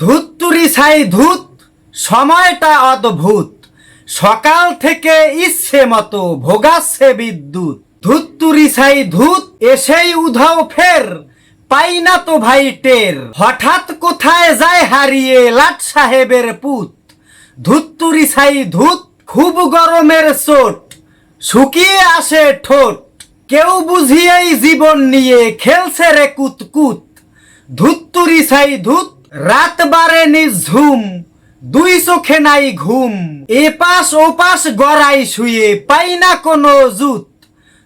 ধুত্তুরি ছাই ধুত, সময়টা অদ্ভুত। সকাল থেকে ইচ্ছে মতো ভোগাচ্ছে বিদ্যুৎ। ধুত্তুরি ছাই ধুত, এসেই উধাও ফের, পাই না তো ভাই টের। হঠাৎ কোথায় যায় হারিয়ে লাট সাহেবের পুত। ধুত্তুরি ছাই ধুত, খুব গরমের চোট, শুকিয়ে আসে ঠোঁট। কেউ বুঝিয়েই জীবন নিয়ে খেলছে রে কুতকুত। ধুত্তুরি ছাই ধুত রাত বারে নিঝুম দুই চোখে নাই ঘুম। এপাশ ওপাশ গড়াই শুয়ে পাই না কোনো জুত।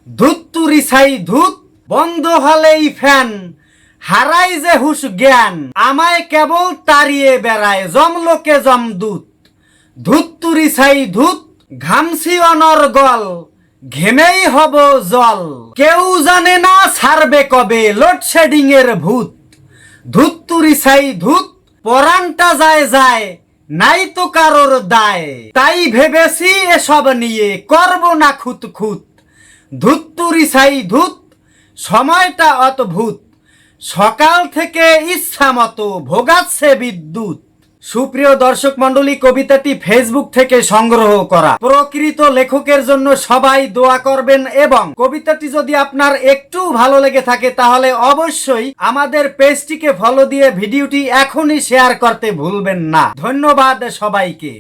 ধুত্তুরি ছাই ধুত, বন্ধ হলেই ফ্যান। হারাই যে হুশ জ্ঞান, আমায় কেবল তাড়িয়ে বেড়ায় জম লোকে জমদূত ধুত্তুরি ছাই ধুত, ঘামছি অনর্গল ঘেমেই হব জল। কেউ জানে না ছাড়বে কবে লোডশেডিং এর ভূত। ধুত্তুরি ছাই ধূত, পরাণটা যায় যায়, নাই তো কারোর দায়। তাই ভেবেছি এসব নিয়ে করব না খুত খুত। ধূত তুরি চাই ধূত, সময়টা অদ্ভুত। সকাল থেকে ইচ্ছা মতো ভোগাচ্ছে বিদ্যুৎ। সুপ্রিয় দর্শক মন্ডলী কবিতাটি ফেসবুক থেকে সংগ্রহ করা। প্রকৃত লেখকের জন্য সবাই দোয়া করবেন এবং কবিতাটি যদি আপনার একটু ভালো লেগে থাকে, তাহলে অবশ্যই আমাদের পেজটিকে ফলো দিয়ে ভিডিওটি এখনই শেয়ার করতে ভুলবেন না। ধন্যবাদ সবাইকে।